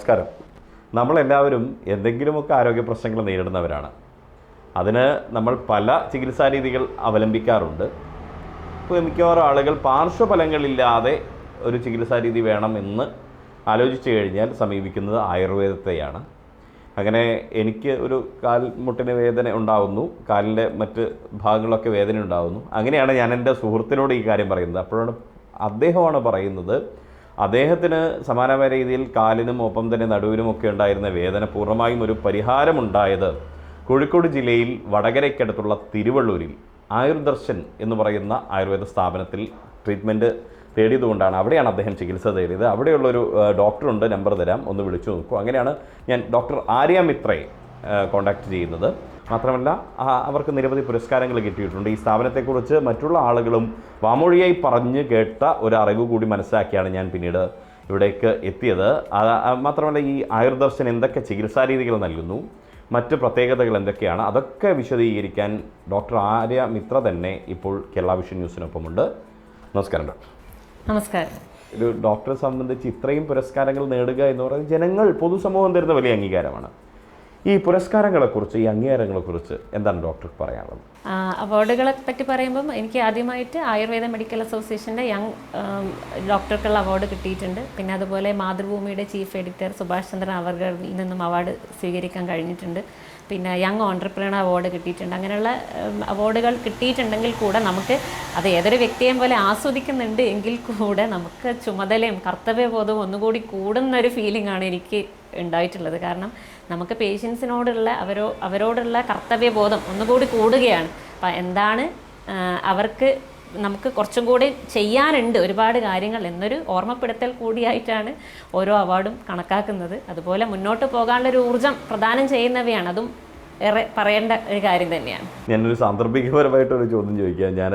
നമസ്കാരം. നമ്മളെല്ലാവരും എന്തെങ്കിലുമൊക്കെ ആരോഗ്യ പ്രശ്നങ്ങൾ നേരിടുന്നവരാണ്. അതിന് നമ്മൾ പല ചികിത്സാ രീതികൾ അവലംബിക്കാറുണ്ട്. ഇപ്പോൾ മിക്കവാറും ആളുകൾ പാർശ്വഫലങ്ങളില്ലാതെ ഒരു ചികിത്സാ രീതി വേണം എന്ന് ആലോചിച്ചു കഴിഞ്ഞാൽ സമീപിക്കുന്നത് ആയുർവേദത്തെയാണ്. അങ്ങനെ എനിക്ക് ഒരു കാൽ മുട്ടിന് വേദന ഉണ്ടാകുന്നു കാലിന്റെ മറ്റ് ഭാഗങ്ങളൊക്കെ വേദന ഉണ്ടാകുന്നു അങ്ങനെയാണ് ഞാൻ എന്റെ സുഹൃത്തിനോട് ഈ കാര്യം പറയുന്നത്. അപ്പോഴാണ് അദ്ദേഹമാണ് പറയുന്നത് അദ്ദേഹത്തിന് സമാനമായ രീതിയിൽ കാലിനും ഒപ്പം തന്നെ നടുവിനും ഒക്കെ ഉണ്ടായിരുന്ന വേദന പൂർണമായും ഒരു പരിഹാരമുണ്ടായത് കോഴിക്കോട് ജില്ലയിൽ വടകരയ്ക്കടുത്തുള്ള തിരുവള്ളൂരിൽ ആയുർദർശൻ എന്ന് പറയുന്ന ആയുർവേദ സ്ഥാപനത്തിൽ ട്രീറ്റ്മെന്റ് തേടിയതുകൊണ്ടാണ് അവിടെയാണ് അദ്ദേഹം ചികിത്സ തേടിയത്. അവിടെയുള്ളൊരു ഡോക്ടറുണ്ട് നമ്പർ തരാം ഒന്ന് വിളിച്ചു നോക്കൂ. അങ്ങനെയാണ് ഞാൻ ഡോക്ടർ ആര്യ മിത്രയെ കോൺടാക്ട് ചെയ്യുന്നത്. മാത്രമല്ല അവർക്ക് നിരവധി പുരസ്കാരങ്ങൾ കിട്ടിയിട്ടുണ്ട്. ഈ സ്ഥാപനത്തെക്കുറിച്ച് മറ്റുള്ള ആളുകളും വാമൊഴിയായി പറഞ്ഞ് കേട്ട ഒരു അറിവ് കൂടി മനസ്സിലാക്കിയാണ് ഞാൻ പിന്നീട് ഇവിടേക്ക് എത്തിയത്. മാത്രമല്ല ഈ ആയുർദർശൻ എന്തൊക്കെ ചികിത്സാ രീതികൾ നൽകുന്നു? മറ്റ് പ്രത്യേകതകൾ എന്തൊക്കെയാണ്? അതൊക്കെ വിശദീകരിക്കാൻ ഡോക്ടർ ആര്യ മിത്ര തന്നെ ഇപ്പോൾ കേരള വിഷൻ ന്യൂസിനൊപ്പമുണ്ട്. നമസ്കാരം ഡോക്ടർ. നമസ്കാരം. ഒരു ഡോക്ടറെ സംബന്ധിച്ച് ഇത്രയും പുരസ്കാരങ്ങൾ നേടുക എന്ന് പറയുന്നത് ജനങ്ങൾ പൊതുസമൂഹം തരുന്ന വലിയ അംഗീകാരമാണ്. ഈ പുരസ്കാരങ്ങളെക്കുറിച്ച് ഈ അംഗീകാരങ്ങളെക്കുറിച്ച് എന്താണ് ഡോക്ടർ പറയാനുള്ളത്? അവാർഡുകളെ പറ്റി പറയുമ്പം എനിക്ക് ആദ്യമായിട്ട് ആയുർവേദ മെഡിക്കൽ അസോസിയേഷന്റെ യങ് ഡോക്ടർക്കുള്ള അവാർഡ് കിട്ടിയിട്ടുണ്ട്. പിന്നെ അതുപോലെ മാതൃഭൂമിയുടെ ചീഫ് എഡിറ്റർ സുഭാഷ് ചന്ദ്രൻ അവർഗിൽ നിന്നും അവാർഡ് സ്വീകരിക്കാൻ കഴിഞ്ഞിട്ടുണ്ട്. പിന്നെ യങ് ഓണ്ടർപ്രണർ അവാർഡ് കിട്ടിയിട്ടുണ്ട്. അങ്ങനെയുള്ള അവാർഡുകൾ കിട്ടിയിട്ടുണ്ടെങ്കിൽ കൂടെ നമുക്ക് അത് ഏതൊരു വ്യക്തിയെയും പോലെ ആസ്വദിക്കുന്നുണ്ട് എങ്കിൽ കൂടെ നമുക്ക് ചുമതലയും കർത്തവ്യബോധവും ഒന്നുകൂടി കൂടുന്നൊരു ഫീലിംഗ് ആണ് എനിക്ക് ഉണ്ടായിട്ടുള്ളത്. കാരണം നമുക്ക് പേഷ്യൻസിനോടുള്ള അവരോ അവരോടുള്ള കർത്തവ്യബോധം ഒന്നുകൂടി കൂടുകയാണ്. അപ്പം എന്താണ് അവർക്ക് നമുക്ക് കുറച്ചും കൂടി ചെയ്യാനുണ്ട് ഒരുപാട് കാര്യങ്ങൾ എന്നൊരു ഓർമ്മപ്പെടുത്തൽ കൂടിയായിട്ടാണ് ഓരോ അവാർഡും കണക്കാക്കുന്നത്. അതുപോലെ മുന്നോട്ട് പോകാനുള്ള ഒരു ഊർജം പ്രദാനം ചെയ്യുന്നവയാണ്. അതും ഏറെ പറയേണ്ട ഒരു കാര്യം തന്നെയാണ്. ഞാനൊരു സാന്ദർഭികപരമായിട്ടൊരു ചോദ്യം ചോദിക്കാം. ഞാൻ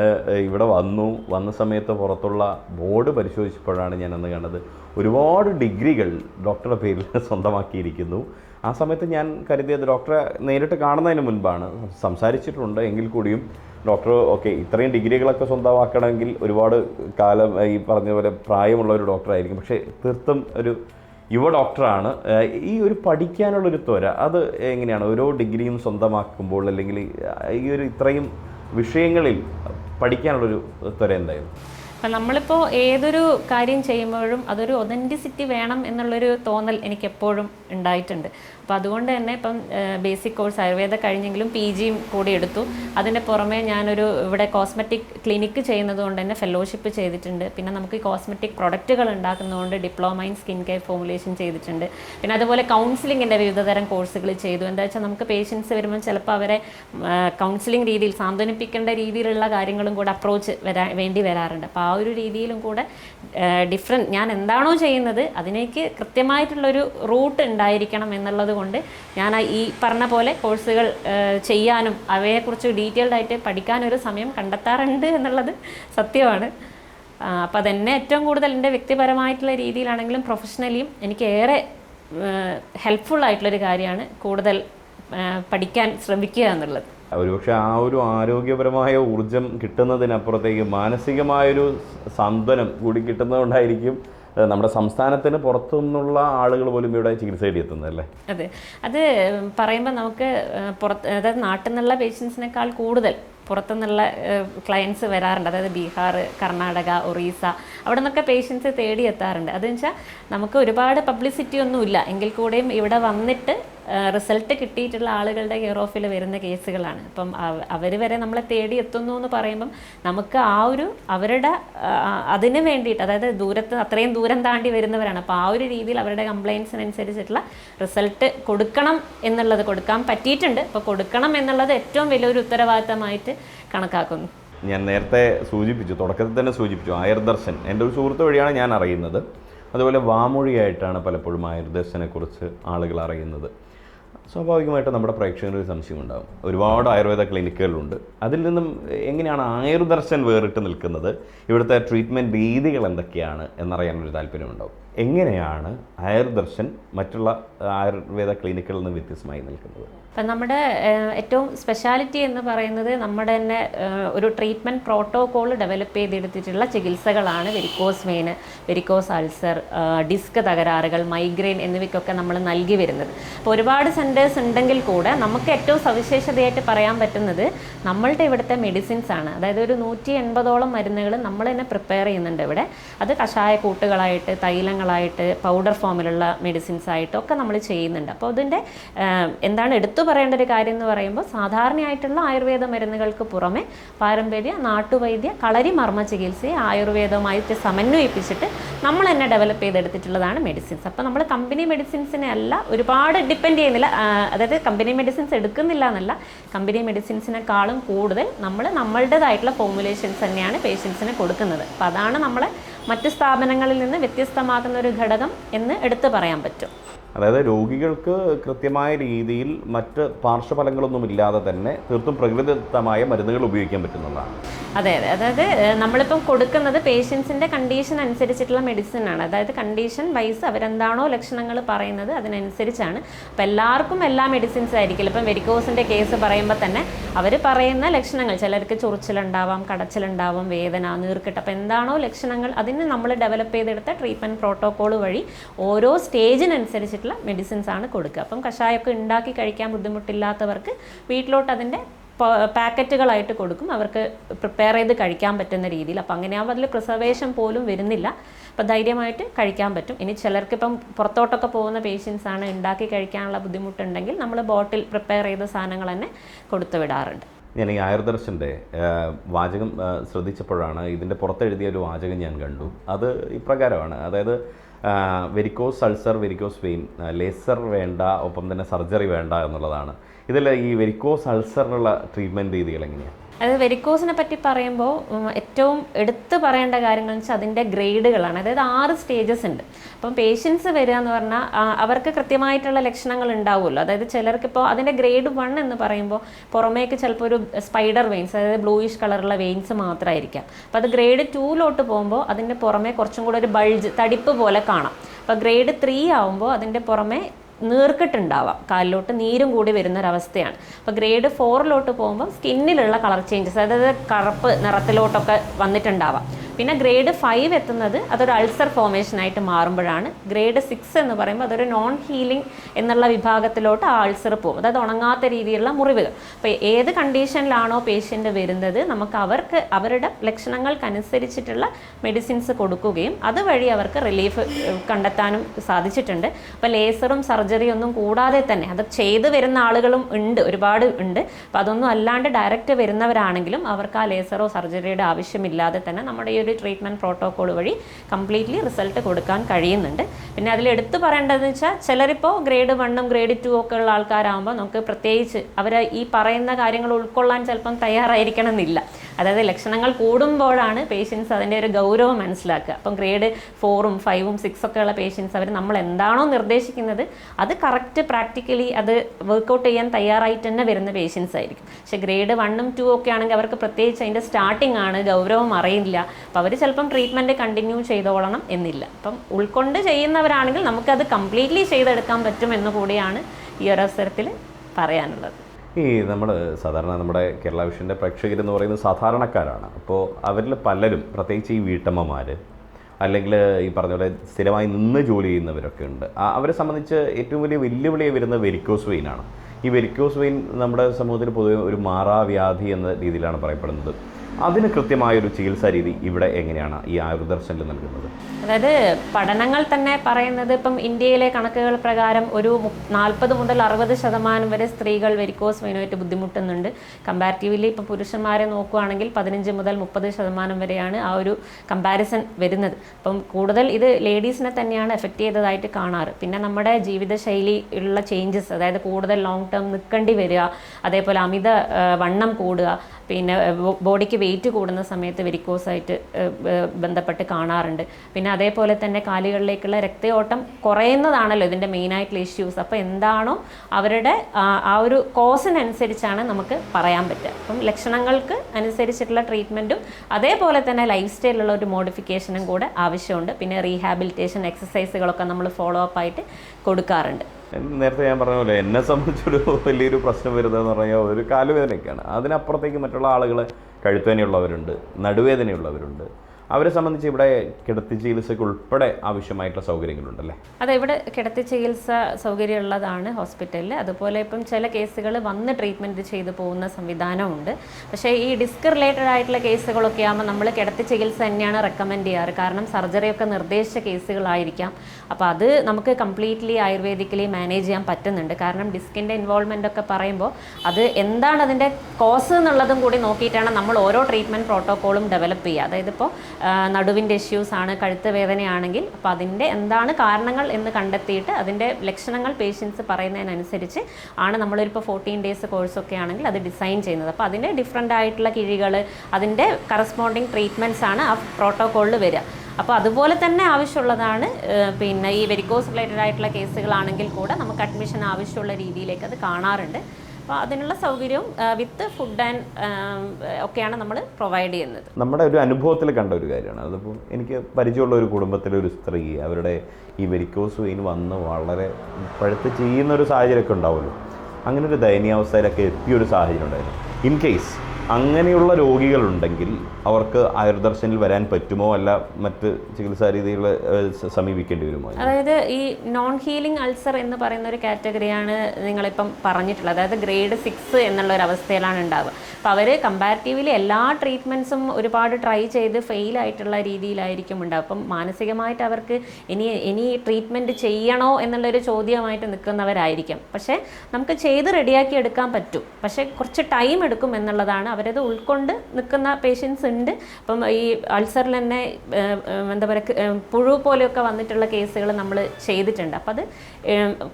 ഇവിടെ വന്നു വന്ന സമയത്ത് പുറത്തുള്ള ബോർഡ് പരിശോധിച്ചപ്പോഴാണ് ഞാൻ അന്ന് കണ്ടത്. ഒരുപാട് ഡിഗ്രികൾ ഡോക്ടറുടെ പേരിൽ സ്വന്തമാക്കിയിരിക്കുന്നു. ആ സമയത്ത് ഞാൻ കരുതിയത് ഡോക്ടറെ നേരിട്ട് കാണുന്നതിന് മുൻപാണ്. സംസാരിച്ചിട്ടുണ്ട് എങ്കിൽ കൂടിയും ഡോക്ടർ ഓക്കെ ഇത്രയും ഡിഗ്രികളൊക്കെ സ്വന്തമാക്കണമെങ്കിൽ ഒരുപാട് കാലം ഈ പറഞ്ഞ പോലെ പ്രായമുള്ള ഒരു ഡോക്ടറായിരിക്കും. പക്ഷേ തീർത്തും ഒരു യുവ ഡോക്ടറാണ്. ഈ ഒരു പഠിക്കാനുള്ളൊരു ത്വര അത് എങ്ങനെയാണ്? ഓരോ ഡിഗ്രിയും സ്വന്തമാക്കുമ്പോൾ അല്ലെങ്കിൽ ഈ ഒരു ഇത്രയും വിഷയങ്ങളിൽ പഠിക്കാനുള്ളൊരു ത്വര എന്തായിരുന്നു? നമ്മളിപ്പോൾ ഏതൊരു കാര്യം ചെയ്യുമ്പോഴും അതൊരു ഒതന്റിസിറ്റി വേണം എന്നുള്ളൊരു തോന്നൽ എനിക്ക് എപ്പോഴും ഉണ്ടായിട്ടുണ്ട്. അപ്പോൾ അതുകൊണ്ട് തന്നെ ഇപ്പം ബേസിക് കോഴ്സ് ആയുർവേദ കഴിഞ്ഞെങ്കിലും പി ജിയും കൂടി എടുത്തു. അതിന്റെ പുറമെ ഞാനൊരു ഇവിടെ കോസ്മെറ്റിക് ക്ലിനിക്ക് ചെയ്യുന്നത് കൊണ്ട് തന്നെ ഫെലോഷിപ്പ് ചെയ്തിട്ടുണ്ട്. പിന്നെ നമുക്ക് കോസ്മെറ്റിക് പ്രൊഡക്റ്റുകൾ ഉണ്ടാക്കുന്നതുകൊണ്ട് diploma in skin care formulation ചെയ്തിട്ടുണ്ട്. പിന്നെ അതുപോലെ കൗൺസിലിങ്ങിന്റെ വിവിധതരം കോഴ്സുകൾ ചെയ്തു. എന്താ വെച്ചാൽ നമുക്ക് പേഷ്യൻസ് വരുമ്പോൾ ചിലപ്പോൾ അവരെ കൗൺസിലിംഗ് രീതിയിൽ സാന്ത്വനിപ്പിക്കേണ്ട രീതിയിലുള്ള കാര്യങ്ങളും കൂടെ അപ്രോച്ച് വരാ വേണ്ടി വരാറുണ്ട്. അപ്പോൾ ആ ഒരു രീതിയിലും കൂടെ ഡിഫറെന്റ് ഞാൻ എന്താണോ ചെയ്യുന്നത് അതിനേക്ക് കൃത്യമായിട്ടുള്ളൊരു റൂട്ട് ഉണ്ടായിരിക്കണം എന്നുള്ളത് കൊണ്ട് ഞാൻ ഈ പറഞ്ഞ പോലെ കോഴ്സുകൾ ചെയ്യാനും അവയെക്കുറിച്ച് ഡീറ്റെയിൽഡായിട്ട് പഠിക്കാനൊരു സമയം കണ്ടെത്താറുണ്ട് എന്നുള്ളത് സത്യമാണ്. അപ്പോൾ അതെന്നെ ഏറ്റവും കൂടുതൽ എന്റെ വ്യക്തിപരമായിട്ടുള്ള രീതിയിലാണെങ്കിലും പ്രൊഫഷണലിയും എനിക്ക് ഏറെ ഹെൽപ്ഫുൾ ആയിട്ടുള്ളൊരു കാര്യമാണ് കൂടുതൽ പഠിക്കാൻ ശ്രമിക്കുക എന്നുള്ളത്. ഒരുപക്ഷെ ആ ഒരു ആരോഗ്യപരമായ ഊർജം കിട്ടുന്നതിനപ്പുറത്തേക്ക് മാനസികമായൊരു സാന്ത്വനം കൂടി കിട്ടുന്നതുകൊണ്ടായിരിക്കും നമ്മുടെ സംസ്ഥാനത്തിന് പുറത്തു നിന്നുള്ള ആളുകൾ പോലും ഇവിടെ ചികിത്സ തേടി എത്തുന്നത് അല്ലേ? അതെ. അത് പറയുമ്പോൾ നമുക്ക് പുറത്ത് അതായത് നാട്ടിൽ നിന്നുള്ള പേഷ്യൻസിനേക്കാൾ കൂടുതൽ പുറത്തുനിന്നുള്ള ക്ലയൻസ് വരാറുണ്ട്. അതായത് ബീഹാർ കർണാടക ഒറീസ അവിടെ നിന്നൊക്കെ പേഷ്യൻസ് തേടി എത്താറുണ്ട് അതെന്ന് വെച്ചാൽ നമുക്ക് ഒരുപാട് പബ്ലിസിറ്റി ഒന്നുമില്ല. എങ്കിൽ കൂടെയും ഇവിടെ വന്നിട്ട് റിസൾട്ട് കിട്ടിയിട്ടുള്ള ആളുകളുടെ കെയർ ഓഫിൽ വരുന്ന കേസുകളാണ്. അപ്പം അവർ വരെ നമ്മളെ തേടി എത്തുന്നു എന്ന് പറയുമ്പം നമുക്ക് ആ ഒരു അവരുടെ അതിന് വേണ്ടിയിട്ട് അതായത് ദൂരത്ത് അത്രയും ദൂരം താണ്ടി വരുന്നവരാണ്. അപ്പോൾ ആ ഒരു രീതിയിൽ അവരുടെ കംപ്ലയിൻസിനനുസരിച്ചിട്ടുള്ള റിസൾട്ട് കൊടുക്കണം എന്നുള്ളത് കൊടുക്കാൻ പറ്റിയിട്ടുണ്ട്. അപ്പോൾ കൊടുക്കണം എന്നുള്ളത് ഏറ്റവും വലിയൊരു ഉത്തരവാദിത്തമായിട്ട് കണക്കാക്കുന്നു. ഞാൻ നേരത്തെ സൂചിപ്പിച്ചു തുടക്കത്തിൽ തന്നെ സൂചിപ്പിച്ചു ആയുർദർശൻ എന്റെ ഒരു സുഹൃത്ത് വഴിയാണ് ഞാൻ അറിയുന്നത്. അതുപോലെ വാമൊഴിയായിട്ടാണ് പലപ്പോഴും ആയുർദർശനെക്കുറിച്ച് ആളുകൾ അറിയുന്നത്. സ്വാഭാവികമായിട്ടും നമ്മുടെ പ്രേക്ഷകർക്ക് ഒരു സംശയം ഉണ്ടാകും ഒരുപാട് ആയുർവേദ ക്ലിനിക്കുകളുണ്ട്. അതിൽ നിന്നും എങ്ങനെയാണ് ആയുർദർശൻ വേറിട്ട് നിൽക്കുന്നത്? ഇവിടുത്തെ ട്രീറ്റ്മെന്റ് രീതികൾ എന്തൊക്കെയാണ് എന്നറിയാനൊരു താല്പര്യമുണ്ടാവും. എങ്ങനെയാണ് ആയുർദർശൻ മറ്റുള്ള ആയുർവേദ ക്ലിനിക്കുകളിൽ നിന്ന് വ്യത്യസ്തമായി നിൽക്കുന്നത്? അപ്പം നമ്മുടെ ഏറ്റവും സ്പെഷ്യാലിറ്റി എന്ന് പറയുന്നത് നമ്മുടെ തന്നെ ഒരു ട്രീറ്റ്മെന്റ് പ്രോട്ടോകോൾ ഡെവലപ്പ് ചെയ്തെടുത്തിട്ടുള്ള ചികിത്സകളാണ് varicose vein varicose ulcer disc തകരാറുകൾ മൈഗ്രെയിൻ എന്നിവയ്ക്കൊക്കെ നമ്മൾ നൽകി വരുന്നത്. അപ്പോൾ ഒരുപാട് സെന്റേഴ്സ് ഉണ്ടെങ്കിൽ കൂടെ നമുക്ക് ഏറ്റവും സവിശേഷതയായിട്ട് പറയാൻ പറ്റുന്നത് നമ്മളുടെ ഇവിടുത്തെ മെഡിസിൻസ് ആണ്. അതായത് ഒരു നൂറ്റി എൺപതോളം മരുന്നുകൾ നമ്മൾ തന്നെ പ്രിപ്പയർ ചെയ്യുന്നുണ്ട് ഇവിടെ. അത് കഷായ കൂട്ടുകളായിട്ട് തൈലങ്ങളായിട്ട് പൗഡർ ഫോമിലുള്ള മെഡിസിൻസ് ആയിട്ടൊക്കെ നമ്മൾ ചെയ്യുന്നുണ്ട്. അപ്പോൾ അതിന്റെ എന്താണ് എടുത്തു പറയേണ്ട ഒരു കാര്യം എന്ന് പറയുമ്പോൾ സാധാരണയായിട്ടുള്ള ആയുർവേദ മരുന്നുകൾക്ക് പുറമെ പാരമ്പര്യ നാട്ടുവൈദ്യ കളരി മർമ്മ ചികിത്സയെ ആയുർവേദവുമായിട്ട് സമന്വയിപ്പിച്ചിട്ട് നമ്മൾ തന്നെ ഡെവലപ്പ് ചെയ്തെടുത്തിട്ടുള്ളതാണ് മെഡിസിൻസ് അപ്പോൾ നമ്മൾ കമ്പനി മെഡിസിൻസിനെ അല്ല ഒരുപാട് ഡിപ്പെൻഡ് ചെയ്യുന്നില്ല അതായത് കമ്പനി മെഡിസിൻസ് എടുക്കുന്നില്ല എന്നല്ല കമ്പനി മെഡിസിൻസിനെക്കാളും കൂടുതൽ നമ്മൾ നമ്മളുടേതായിട്ടുള്ള ഫോമുലേഷൻസ് തന്നെയാണ് പേഷ്യൻസിന് കൊടുക്കുന്നത്. അപ്പോൾ അതാണ് നമ്മളെ മറ്റ് സ്ഥാപനങ്ങളിൽ നിന്ന് വ്യത്യസ്തമാകുന്ന ഒരു ഘടകം എന്ന് എടുത്തു പറയാൻ പറ്റും. അതായത് രോഗികൾക്ക് കൃത്യമായ രീതിയിൽ മറ്റ് പാർശ്വഫലങ്ങളൊന്നും ഇല്ലാതെ തന്നെ തീർത്തും പ്രകൃതിദത്തമായ മരുന്നുകൾ ഉപയോഗിക്കാൻ പറ്റുന്നതാണ്. അതെ അതെ. അതായത് നമ്മളിപ്പം കൊടുക്കുന്നത് പേഷ്യൻസിന്റെ കണ്ടീഷൻ അനുസരിച്ചിട്ടുള്ള മെഡിസിൻ ആണ്. അതായത് കണ്ടീഷൻ വൈസ് അവരെന്താണോ ലക്ഷണങ്ങൾ പറയുന്നത് അതിനനുസരിച്ചാണ്. അപ്പം എല്ലാവർക്കും എല്ലാ മെഡിസിൻസ് ആയിരിക്കില്ല. ഇപ്പം വെരിക്കോസിന്റെ കേസ് പറയുമ്പോൾ തന്നെ അവർ പറയുന്ന ലക്ഷണങ്ങൾ ചിലർക്ക് ചൊറിച്ചിലുണ്ടാവാം കടച്ചിലുണ്ടാവാം വേദന നീർക്കിട്ട്. അപ്പം എന്താണോ ലക്ഷണങ്ങൾ അതിന് നമ്മൾ ഡെവലപ്പ് ചെയ്തെടുത്ത ട്രീറ്റ്മെന്റ് പ്രോട്ടോക്കോൾ വഴി ഓരോ സ്റ്റേജിനനുസരിച്ചിട്ടുള്ള മെഡിസിൻസ് ആണ് കൊടുക്കുക. അപ്പം കഷായമൊക്കെ ഉണ്ടാക്കി കഴിക്കാൻ ബുദ്ധിമുട്ടില്ലാത്തവർക്ക് വീട്ടിലോട്ട് അതിന്റെ പാക്കറ്റുകളായിട്ട് കൊടുക്കും. അവർക്ക് പ്രിപ്പയർ ചെയ്ത് കഴിക്കാൻ പറ്റുന്ന രീതിയിൽ. അപ്പോൾ അങ്ങനെയാകുമ്പോൾ അതിൽ പ്രിസർവേഷൻ പോലും വരുന്നില്ല. അപ്പം ധൈര്യമായിട്ട് കഴിക്കാൻ പറ്റും. ഇനി ചിലർക്ക് ഇപ്പം പുറത്തോട്ടൊക്കെ പോകുന്ന പേഷ്യൻസ് ആണ് ഉണ്ടാക്കി കഴിക്കാനുള്ള ബുദ്ധിമുട്ടുണ്ടെങ്കിൽ നമ്മൾ ബോട്ടിൽ പ്രിപ്പയർ ചെയ്ത സാധനങ്ങൾ തന്നെ കൊടുത്തു വിടാറുണ്ട്. ഞാൻ ഈ ആയുർദർശന്റെ വാചകം ശ്രദ്ധിച്ചപ്പോഴാണ് ഇതിന്റെ പുറത്തെഴുതിയ ഒരു വാചകം ഞാൻ കണ്ടു. അത് ഇപ്രകാരമാണ്. അതായത് varicose ulcer varicose vein laser വേണ്ട ഒപ്പം തന്നെ സർജറി വേണ്ട എന്നുള്ളതാണ്. ഇതിൽ ഈ വെരിക്കോസ് അൾസറിനുള്ള ട്രീറ്റ്മെന്റ് രീതികൾ എങ്ങനെയാണ് അത് വെരിക്കോസിനെ പറ്റി പറയുമ്പോൾ ഏറ്റവും എടുത്തു പറയേണ്ട കാര്യങ്ങൾ വെച്ചാൽ അതിന്റെ ഗ്രേഡുകളാണ്. അതായത് ആറ് സ്റ്റേജസ് ഉണ്ട്. അപ്പം പേഷ്യൻസ് വരിക എന്ന് പറഞ്ഞാൽ അവർക്ക് കൃത്യമായിട്ടുള്ള ലക്ഷണങ്ങൾ ഉണ്ടാവുമല്ലോ. അതായത് ചിലർക്ക് ഇപ്പോൾ അതിന്റെ ഗ്രേഡ് വൺ എന്ന് പറയുമ്പോൾ പുറമേക്ക് ചിലപ്പോൾ ഒരു സ്പൈഡർ വെയിൻസ് അതായത് ബ്ലൂയിഷ് കളറുള്ള വെയിൻസ് മാത്രമായിരിക്കാം അപ്പോൾ അത് ഗ്രേഡ് ടൂലോട്ട് പോകുമ്പോൾ അതിന്റെ പുറമേ കുറച്ചും കൂടെ ഒരു ബൾജ് തടിപ്പ് പോലെ കാണാം. അപ്പോൾ ഗ്രേഡ് ത്രീ ആവുമ്പോൾ അതിന്റെ പുറമേ നീർക്കെട്ടുണ്ടാവാം. കാലിലോട്ട് നീരും കൂടി വരുന്ന ഒരവസ്ഥയാണ് അപ്പോൾ ഗ്രേഡ് ഫോറിലോട്ട് പോകുമ്പോൾ സ്കിന്നിലുള്ള കളർ ചേഞ്ചസ് അതായത് കറുപ്പ് നിറത്തിലോട്ടൊക്കെ വന്നിട്ടുണ്ടാവാം. പിന്നെ ഗ്രേഡ് ഫൈവ് എത്തുന്നത് അതൊരു അൾസർ ഫോമേഷനായിട്ട് മാറുമ്പോഴാണ്. ഗ്രേഡ് സിക്സ് എന്ന് പറയുമ്പോൾ അതൊരു നോൺ ഹീലിംഗ് എന്നുള്ള വിഭാഗത്തിലോട്ട് ആ അൾസർ പോകും. അതായത് ഉണങ്ങാത്ത രീതിയിലുള്ള മുറിവുകൾ. അപ്പോൾ ഏത് കണ്ടീഷനിലാണോ പേഷ്യന്റ് വരുന്നത് നമുക്ക് അവർക്ക് അവരുടെ ലക്ഷണങ്ങൾക്കനുസരിച്ചിട്ടുള്ള മെഡിസിൻസ് കൊടുക്കുകയും അതുവഴി അവർക്ക് റിലീഫ് കണ്ടെത്താനും സാധിച്ചിട്ടുണ്ട്. അപ്പോൾ ലേസറും സർജറിയും ഒന്നും കൂടാതെ തന്നെ അത് ചെയ്ത് വരുന്ന ആളുകളും ഉണ്ട് ഒരുപാട് ഉണ്ട്. അപ്പോൾ അതൊന്നും അല്ലാണ്ട് ഡയറക്റ്റ് വരുന്നവരാണെങ്കിലും അവർക്ക് ആ ലേസറോ സർജറിയുടെ ആവശ്യമില്ലാതെ തന്നെ നമ്മുടെ ഈ ഒരു ട്രീറ്റ്മെന്റ് പ്രോട്ടോക്കോൾ വഴി കംപ്ലീറ്റ്ലി റിസൾട്ട് കൊടുക്കാൻ കഴിയുന്നുണ്ട്. പിന്നെ അതിൽ എടുത്തു പറയേണ്ടതെന്ന് വെച്ചാൽ ചിലരിപ്പോൾ ഗ്രേഡ് വണ്ണും ഗ്രേഡ് ടു ഒക്കെ ഉള്ള ആൾക്കാരാകുമ്പോൾ നമുക്ക് പ്രത്യേകിച്ച് അവർ ഈ പറയുന്ന കാര്യങ്ങൾ ഉൾക്കൊള്ളാൻ ചിലപ്പം തയ്യാറായിരിക്കണം എന്നില്ല അതായത് ലക്ഷണങ്ങൾ കൂടുമ്പോഴാണ് പേഷ്യൻസ് അതിന്റെ ഒരു ഗൗരവം മനസ്സിലാക്കുക. അപ്പം ഗ്രേഡ് ഫോറും ഫൈവും സിക്സ് ഒക്കെ ഉള്ള പേഷ്യൻസ് അവർ നമ്മൾ എന്താണോ നിർദ്ദേശിക്കുന്നത് അത് കറക്റ്റ് പ്രാക്ടിക്കലി അത് വർക്കൗട്ട് ചെയ്യാൻ തയ്യാറായിട്ട് തന്നെ വരുന്ന പേഷ്യൻസ് ആയിരിക്കും. പക്ഷേ ഗ്രേഡ് വണ്ണും ടു ഒക്കെ ആണെങ്കിൽ അവർക്ക് പ്രത്യേകിച്ച് അതിന്റെ സ്റ്റാർട്ടിംഗ് ആണ് ഗൗരവം അറിയില്ല. അപ്പോൾ അവർ ചിലപ്പം ട്രീറ്റ്മെന്റ് കണ്ടിന്യൂ ചെയ്തോളണം എന്നില്ല. അപ്പം ഉൾക്കൊണ്ട് ചെയ്യുന്നവരാണെങ്കിൽ നമുക്കത് കംപ്ലീറ്റ്ലി ചെയ്തെടുക്കാൻ പറ്റും എന്ന് കൂടിയാണ് ഈ ഒരു അവസരത്തിൽ പറയാനുള്ളത്. ഈ നമ്മൾ സാധാരണ നമ്മുടെ കേരള വിഷന്റെ പ്രേക്ഷകരെന്ന് പറയുന്നത് സാധാരണക്കാരാണ്. അപ്പോൾ അവരിൽ പലരും പ്രത്യേകിച്ച് ഈ വീട്ടമ്മമാർ അല്ലെങ്കിൽ ഈ പറഞ്ഞ പോലെ സ്ഥിരമായി നിന്ന് ജോലി ചെയ്യുന്നവരൊക്കെ ഉണ്ട്. അവരെ സംബന്ധിച്ച് ഏറ്റവും വലിയ വെല്ലുവിളി വരുന്ന വെരിക്കോസ് വെയിനാണ്. ഈ വെരിക്കോസ് വെയിൻ നമ്മുടെ സമൂഹത്തിൽ പൊതുവെ ഒരു മാറാവ്യാധി എന്ന രീതിയിലാണ് പറയപ്പെടുന്നത്. അതിന് കൃത്യമായ ഒരു ചികിത്സാ രീതി ഇവിടെ എങ്ങനെയാണ് ഈ ആയുർദർശനിൽ നൽകുന്നത്? അതായത് പഠനങ്ങൾ തന്നെ പറയുന്നത് ഇപ്പം ഇന്ത്യയിലെ കണക്കുകൾ പ്രകാരം ഒരു നാൽപ്പത് മുതൽ അറുപത് ശതമാനം വരെ സ്ത്രീകൾ വെരിക്കോസ് വെയിനുമായിട്ട് ബുദ്ധിമുട്ടുന്നുണ്ട്. കമ്പാരിറ്റീവ്ലി ഇപ്പം പുരുഷന്മാരെ നോക്കുകയാണെങ്കിൽ പതിനഞ്ച് മുതൽ മുപ്പത് ശതമാനം വരെയാണ് ആ ഒരു കമ്പാരിസൺ വരുന്നത്. അപ്പം കൂടുതൽ ഇത് ലേഡീസിനെ തന്നെയാണ് എഫക്റ്റ് ചെയ്തതായിട്ട് കാണാറ്. പിന്നെ നമ്മുടെ ജീവിതശൈലി ഉള്ള ചേഞ്ചസ് അതായത് കൂടുതൽ ലോങ് ടേം നിൽക്കേണ്ടി വരിക അതേപോലെ അമിത വണ്ണം കൂടുക പിന്നെ ബോഡിക്ക് വെയിറ്റ് കൂടുന്ന സമയത്ത് വെരിക്കോസായിട്ട് ബന്ധപ്പെട്ട് കാണാറുണ്ട്. പിന്നെ അതേപോലെ തന്നെ കാലുകളിലേക്കുള്ള രക്തയോട്ടം കുറയുന്നതാണല്ലോ ഇതിന്റെ മെയിനായിട്ടുള്ള ഇഷ്യൂസ്. അപ്പോൾ എന്താണോ അവരുടെ ആ, ഒരു കോസിനനുസരിച്ചാണ് നമുക്ക് പറയാൻ പറ്റുക. അപ്പം ലക്ഷണങ്ങൾക്ക് അനുസരിച്ചിട്ടുള്ള ട്രീറ്റ്മെന്റും അതേപോലെ തന്നെ ലൈഫ് സ്റ്റൈലുള്ള ഒരു മോഡിഫിക്കേഷനും കൂടെ ആവശ്യമുണ്ട്. പിന്നെ റീഹാബിലിറ്റേഷൻ എക്സസൈസുകളൊക്കെ നമ്മൾ ഫോളോ അപ്പ് ആയിട്ട് കൊടുക്കാറുണ്ട്. നേരത്തെ ഞാൻ പറഞ്ഞ പോലെ എന്നെ സംബന്ധിച്ചൊരു വലിയൊരു പ്രശ്നം വരുന്നതെന്ന് പറഞ്ഞാൽ ഒരു കാലുവേദനയൊക്കെയാണ്. അതിനപ്പുറത്തേക്ക് മറ്റുള്ള ആളുകൾ കഴുത്തുവേദനയുള്ളവരുണ്ട് നടുവേദനയുള്ളവരുണ്ട്. അവരെ സംബന്ധിച്ച് ഇവിടെ കിടത്തി ചികിത്സയ്ക്ക് ഉൾപ്പെടെ ആവശ്യമായിട്ടുള്ള സൗകര്യങ്ങളുണ്ടല്ലേ അതെ ഇവിടെ കിടത്തി ചികിത്സ സൗകര്യമുള്ളതാണ് ഹോസ്പിറ്റലിൽ അതുപോലെ ഇപ്പം ചില കേസുകൾ വന്ന് ട്രീറ്റ്മെന്റ് ചെയ്തു പോകുന്ന സംവിധാനമുണ്ട്. പക്ഷേ ഈ ഡിസ്ക് റിലേറ്റഡ് ആയിട്ടുള്ള കേസുകളൊക്കെ ആകുമ്പോൾ നമ്മൾ കിടത്തി ചികിത്സ തന്നെയാണ് റെക്കമെൻഡ് ചെയ്യാറ്. കാരണം സർജറിയൊക്കെ നിർദ്ദേശിച്ച കേസുകളായിരിക്കാം. അപ്പോൾ അത് നമുക്ക് കംപ്ലീറ്റ്ലി ആയുർവേദിക്കലി മാനേജ് ചെയ്യാൻ പറ്റുന്നുണ്ട്. കാരണം ഡിസ്കിന്റെ ഇൻവോൾവ്മെന്റ് ഒക്കെ പറയുമ്പോൾ അത് എന്താണ് അതിന്റെ കോസ് എന്നുള്ളതും കൂടി നോക്കിയിട്ടാണ് നമ്മൾ ഓരോ ട്രീറ്റ്മെന്റ് പ്രോട്ടോക്കോളും ഡെവലപ്പ് ചെയ്യുക. അതായത് ഇപ്പോൾ നടുവിന്റെ ഇഷ്യൂസ് ആണ് കഴുത്ത് വേദനയാണെങ്കിൽ അപ്പോൾ അതിന്റെ എന്താണ് കാരണങ്ങൾ എന്ന് കണ്ടെത്തിയിട്ട് അതിന്റെ ലക്ഷണങ്ങൾ പേഷ്യൻസ് പറയുന്നതിനനുസരിച്ച് ആണ് നമ്മളിപ്പോൾ ഫോർട്ടീൻ ഡേയ്സ് കോഴ്സൊക്കെ ആണെങ്കിൽ അത് ഡിസൈൻ ചെയ്യുന്നത്. അപ്പോൾ അതിന്റെ ഡിഫറെന്റ് ആയിട്ടുള്ള കിഴികൾ അതിന്റെ കറസ്പോണ്ടിങ് ട്രീറ്റ്മെന്റ്സ് ആണ് ആ പ്രോട്ടോക്കോളിൽ വരിക. അപ്പോൾ അതുപോലെ തന്നെ ആവശ്യമുള്ളതാണ് പിന്നെ ഈ വെരിക്കോസ് റിലേറ്റഡ് ആയിട്ടുള്ള കേസുകളാണെങ്കിൽ കൂടെ നമുക്ക് അഡ്മിഷൻ ആവശ്യമുള്ള രീതിയിലേക്ക് അത് കാണാറുണ്ട്. അപ്പോൾ അതിനുള്ള സൗകര്യവും വിത്ത് ഫുഡ് ആൻഡ് ഒക്കെയാണ് നമ്മൾ പ്രൊവൈഡ് ചെയ്യുന്നത്. നമ്മുടെ ഒരു അനുഭവത്തിൽ കണ്ട ഒരു കാര്യമാണ്. അതിപ്പോൾ എനിക്ക് പരിചയമുള്ള ഒരു കുടുംബത്തിലെ ഒരു സ്ത്രീ അവരുടെ ഈ വെരിക്കോസ് വെയിൻ വന്ന് വളരെ പഴുത്ത് ചെയ്യുന്ന ഒരു സാഹചര്യമൊക്കെ ഉണ്ടാവുമല്ലോ. അങ്ങനെ ഒരു ദയനീയാവസ്ഥയിലൊക്കെ എത്തിയ ഒരു സാഹചര്യം ഉണ്ടായിരുന്നു. ഇൻ കേസ് അങ്ങനെയുള്ള രോഗികളുണ്ടെങ്കിൽ അവർക്ക് ആയുർദർശനിൽ വരാൻ പറ്റുമോ? അല്ല മറ്റ് ചികിത്സാ രീതികൾ സമീപിക്കേണ്ടി വരുമോ? അതായത് ഈ നോൺ ഹീലിംഗ് അൾസർ എന്ന് പറയുന്ന ഒരു കാറ്റഗറിയാണ് നിങ്ങളിപ്പം പറഞ്ഞിട്ടുള്ളത്. അതായത് ഗ്രേഡ് സിക്സ് എന്നുള്ള ഒരു അവസ്ഥയിലാണ് ഉണ്ടാവുക. അപ്പോൾ അവർ കമ്പാരിറ്റീവ്ലി എല്ലാ ട്രീറ്റ്മെന്റ്സും ഒരുപാട് ട്രൈ ചെയ്ത് ഫെയിൽ ആയിട്ടുള്ള രീതിയിലായിരിക്കും ഉണ്ടാവുക. അപ്പം മാനസികമായിട്ട് അവർക്ക് ഇനി ഇനി ട്രീറ്റ്മെന്റ് ചെയ്യണോ എന്നുള്ളൊരു ചോദ്യമായിട്ട് നിൽക്കുന്നവരായിരിക്കും. പക്ഷേ നമുക്ക് ചെയ്ത് റെഡിയാക്കി എടുക്കാൻ പറ്റും. പക്ഷേ കുറച്ച് ടൈം എടുക്കും എന്നുള്ളതാണ് അവരത് ഉൾക്കൊണ്ട് നിൽക്കുന്ന പേഷ്യൻസ് ഉണ്ട്. അപ്പം ഈ അൾസറിൽ തന്നെ എന്താ പറയുക പുഴു പോലെയൊക്കെ വന്നിട്ടുള്ള കേസുകൾ നമ്മൾ ചെയ്തിട്ടുണ്ട്. അപ്പം അത്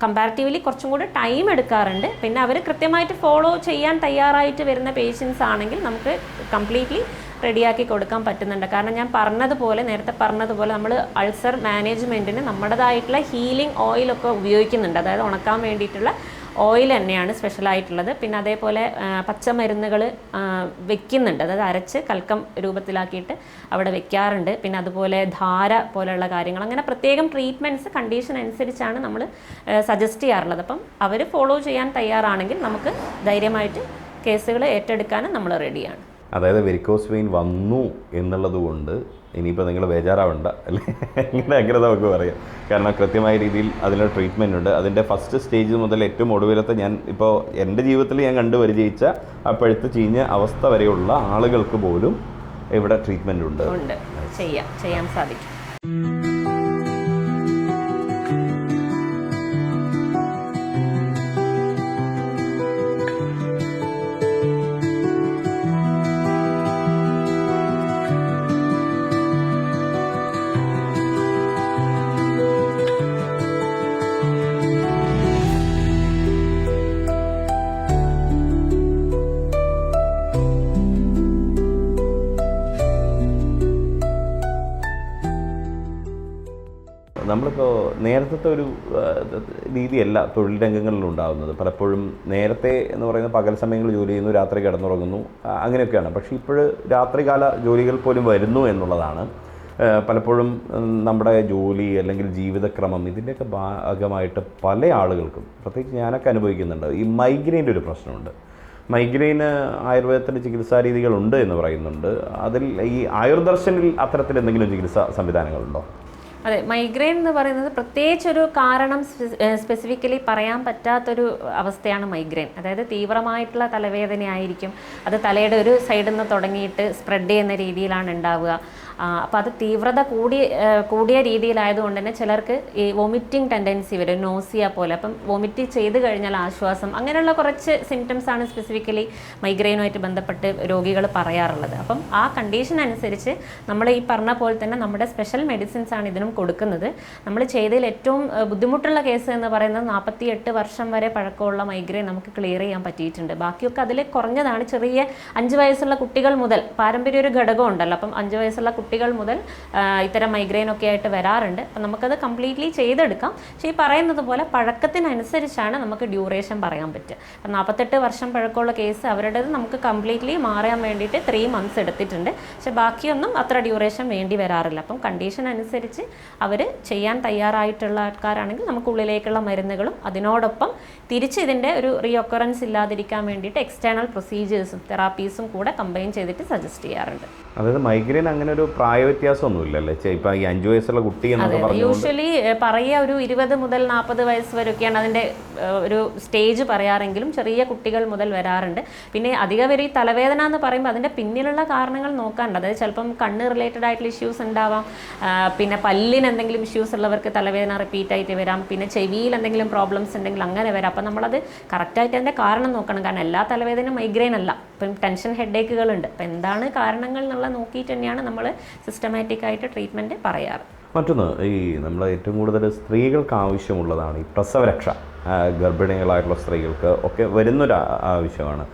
കമ്പാരിറ്റീവ്ലി കുറച്ചും കൂടി ടൈം എടുക്കാറുണ്ട്. പിന്നെ അവർ കൃത്യമായിട്ട് ഫോളോ ചെയ്യാൻ തയ്യാറായിട്ട് വരുന്ന പേഷ്യൻസ് ആണെങ്കിൽ നമുക്ക് കംപ്ലീറ്റ്ലി റെഡിയാക്കി കൊടുക്കാൻ പറ്റുന്നുണ്ട്. കാരണം ഞാൻ പറഞ്ഞതുപോലെ നേരത്തെ പറഞ്ഞതുപോലെ നമ്മൾ അൾസർ മാനേജ്മെന്റിന് നമ്മുടേതായിട്ടുള്ള ഹീലിംഗ് ഓയിലൊക്കെ ഉപയോഗിക്കുന്നുണ്ട്. അതായത് ഉണക്കാൻ വേണ്ടിയിട്ടുള്ള ഓയിൽ തന്നെയാണ് സ്പെഷ്യലായിട്ടുള്ളത്. പിന്നെ അതേപോലെ പച്ചമരുന്നുകൾ വെക്കുന്നുണ്ട്. അതായത് അരച്ച് കൽക്കം രൂപത്തിലാക്കിയിട്ട് അവിടെ വെക്കാറുണ്ട്. പിന്നെ അതുപോലെ ധാര പോലെയുള്ള കാര്യങ്ങൾ. അങ്ങനെ പ്രത്യേകം ട്രീറ്റ്മെന്റ്സ് കണ്ടീഷൻ അനുസരിച്ചാണ് നമ്മൾ സജസ്റ്റ് ചെയ്യാറുള്ളത്. അപ്പം അവർ ഫോളോ ചെയ്യാൻ തയ്യാറാണെങ്കിൽ നമുക്ക് ധൈര്യമായിട്ട് കേസുകൾ ഏറ്റെടുക്കാനും നമ്മൾ റെഡിയാണ്. അതായത് വെരിക്കോസ് വെയിൻ വന്നു എന്നുള്ളത് കൊണ്ട് ഇനിയിപ്പോൾ നിങ്ങൾ ബേജാറാവണ്ട. അല്ലേ? ഇങ്ങനെ അങ്ങനെ നമുക്ക് പറയാം. കാരണം കൃത്യമായ രീതിയിൽ അതിന് ട്രീറ്റ്മെന്റ് ഉണ്ട്. അതിന്റെ ഫസ്റ്റ് സ്റ്റേജ് മുതൽ ഏറ്റവും ഒടുവിലത്തെ ഞാൻ ഇപ്പോൾ എന്റെ ജീവിതത്തിൽ ഞാൻ കണ്ടു പരിചയിച്ച ആ ചീഞ്ഞ അവസ്ഥ വരെയുള്ള ആളുകൾക്ക് പോലും ഇവിടെ ട്രീറ്റ്മെന്റ് ഉണ്ട്. ചെയ്യാം. ചെയ്യാൻ സാധിക്കും. നേരത്തെ ഒരു രീതിയല്ല തൊഴിൽ രംഗങ്ങളിൽ ഉണ്ടാകുന്നത് പലപ്പോഴും നേരത്തെ എന്ന് പറയുന്ന പകൽ സമയങ്ങളിൽ ജോലി ചെയ്യുന്നു രാത്രി കിടന്നുറങ്ങുന്നു അങ്ങനെയൊക്കെയാണ്. പക്ഷേ ഇപ്പോൾ രാത്രികാല ജോലികൾ പോലും വരുന്നു എന്നുള്ളതാണ്. പലപ്പോഴും നമ്മുടെ ജോലി അല്ലെങ്കിൽ ജീവിതക്രമം ഇതിന്റെയൊക്കെ ഭാഗമായിട്ട് പല ആളുകൾക്കും പ്രത്യേകിച്ച് ഞാനൊക്കെ അനുഭവിക്കുന്നുണ്ട് ഈ മൈഗ്രെയിന്റെ ഒരു പ്രശ്നമുണ്ട്. മൈഗ്രെയിന് ആയുർവേദത്തിന്റെ ചികിത്സാ രീതികളുണ്ട് എന്ന് പറയുന്നുണ്ട്. അതിൽ ഈ ആയുർദർശനിൽ അത്തരത്തിൽ എന്തെങ്കിലും ചികിത്സാ സംവിധാനങ്ങളുണ്ടോ? അതെ മൈഗ്രെയിൻ എന്ന് പറയുന്നത് പ്രത്യേകിച്ച് ഒരു കാരണം സ്പെസിഫിക്കലി പറയാൻ പറ്റാത്തൊരു അവസ്ഥയാണ് മൈഗ്രെയിൻ അതായത് തീവ്രമായിട്ടുള്ള തലവേദനയായിരിക്കും. അത് തലയുടെ ഒരു സൈഡിൽ നിന്ന് തുടങ്ങിയിട്ട് സ്പ്രെഡ് ചെയ്യുന്ന രീതിയിലാണ് ഉണ്ടാവുക. അപ്പോൾ അത് തീവ്രത കൂടി ആ, കൂടിയ രീതിയിലായതുകൊണ്ട് തന്നെ ചിലർക്ക് ഈ വൊമിറ്റിംഗ് ടെൻഡൻസി വരും നോസിയ പോലെ. അപ്പം വൊമിറ്റ് ചെയ്ത് കഴിഞ്ഞാൽ ആശ്വാസം. അങ്ങനെയുള്ള കുറച്ച് സിംറ്റംസ് ആണ് സ്പെസിഫിക്കലി മൈഗ്രെയിനുമായിട്ട് ബന്ധപ്പെട്ട് രോഗികൾ പറയാറുള്ളത്. അപ്പം ആ കണ്ടീഷൻ അനുസരിച്ച് നമ്മൾ ഈ പറഞ്ഞ പോലെ തന്നെ നമ്മുടെ സ്പെഷ്യൽ മെഡിസിൻസ് ആണ് ഇതിനും കൊടുക്കുന്നത്. നമ്മൾ ചെയ്തതിൽ ഏറ്റവും ബുദ്ധിമുട്ടുള്ള കേസ് എന്ന് പറയുന്നത് നാൽപ്പത്തി എട്ട് വർഷം വരെ പഴക്കമുള്ള മൈഗ്രെയിൻ നമുക്ക് ക്ലിയർ ചെയ്യാൻ പറ്റിയിട്ടുണ്ട്. ബാക്കിയൊക്കെ അതിൽ കുറഞ്ഞതാണ്. ചെറിയ അഞ്ച് വയസ്സുള്ള കുട്ടികൾ മുതൽ പാരമ്പര്യ ഒരു ഘടകം ഉണ്ടല്ലോ അപ്പം അഞ്ച് വയസ്സുള്ള കുട്ടികൾ മുതൽ ഇത്തരം മൈഗ്രെയിൻ ഒക്കെ ആയിട്ട് വരാറുണ്ട്. അപ്പം നമുക്കത് കംപ്ലീറ്റ്ലി ചെയ്തെടുക്കാം. പക്ഷേ ഈ പറയുന്നത് പോലെ പഴക്കത്തിനനുസരിച്ചാണ് നമുക്ക് ഡ്യൂറേഷൻ പറയാൻ പറ്റുക. നാൽപ്പത്തെട്ട് വർഷം പഴക്കമുള്ള കേസ് അവരുടേത് നമുക്ക് കംപ്ലീറ്റ്ലി മാറാൻ വേണ്ടിയിട്ട് ത്രീ മന്ത്സ് എടുത്തിട്ടുണ്ട്. പക്ഷേ ബാക്കിയൊന്നും അത്ര ഡ്യൂറേഷൻ വേണ്ടി വരാറില്ല. അപ്പം കണ്ടീഷൻ അനുസരിച്ച് അവർ ചെയ്യാൻ തയ്യാറായിട്ടുള്ള ആൾക്കാരാണെങ്കിൽ നമുക്കുള്ളിലേക്കുള്ള മരുന്നുകളും അതിനോടൊപ്പം തിരിച്ച് ഇതിന്റെ ഒരു റീഒക്കറൻസ് ഇല്ലാതിരിക്കാൻ വേണ്ടിയിട്ട് എക്സ്റ്റേണൽ പ്രൊസീജിയേഴ്സും തെറാപ്പീസും കൂടെ കമ്പൈൻ ചെയ്തിട്ട് സജസ്റ്റ് ചെയ്യാറുണ്ട്. അതായത് മൈഗ്രെയിൻ അങ്ങനെ ഒരു പ്രായ ഇപ്പം ഈ അഞ്ചു വയസ്സുള്ള കുട്ടി എന്നൊക്കെ പറഞ്ഞു യൂഷ്വലി പറയുക ഒരു ഇരുപത് മുതൽ നാൽപ്പത് വയസ്സ് വരെയൊക്കെയാണ് അതിന്റെ ഒരു സ്റ്റേജ് പറയാറെങ്കിലും ചെറിയ കുട്ടികൾ മുതൽ വരാറുണ്ട്. പിന്നെ അധികം പേര് ഈ തലവേദന എന്ന് പറയുമ്പോൾ അതിന്റെ പിന്നിലുള്ള കാരണങ്ങൾ നോക്കാറുണ്ട്. അതായത് ചിലപ്പം കണ്ണ് റിലേറ്റഡ് ആയിട്ടുള്ള ഇഷ്യൂസ് ഉണ്ടാവാം. പിന്നെ പല്ലിന് എന്തെങ്കിലും ഇഷ്യൂസ് ഉള്ളവർക്ക് തലവേദന റിപ്പീറ്റ് ആയിട്ട് വരാം. പിന്നെ ചെവിയിൽ എന്തെങ്കിലും പ്രോബ്ലംസ് ഉണ്ടെങ്കിൽ അങ്ങനെ വരാം. അപ്പം നമ്മളത് കറക്റ്റായിട്ട് അതിന്റെ കാരണം നോക്കണം. കാരണം എല്ലാ തലവേദനയും മൈഗ്രെയിൻ അല്ല. ഇപ്പം ടെൻഷൻ ഹെഡേക്കുകളുണ്ട് അപ്പം എന്താണ് കാരണങ്ങൾ എന്നുള്ള നോക്കിയിട്ട് തന്നെയാണ് നമ്മൾ സിസ്റ്റമാറ്റിക് ആയിട്ട് ട്രീറ്റ്മെന്റ് പറയാറ്. മറ്റൊന്ന് ഈ നമ്മൾ ഏറ്റവും കൂടുതൽ സ്ത്രീകൾക്ക് ആവശ്യമുള്ളതാണ് ഈ പ്രസവരക്ഷ. ഗർഭിണികളായിട്ടുള്ള സ്ത്രീകൾക്ക് ഒക്കെ വരുന്നൊരു ആവശ്യമാണ്.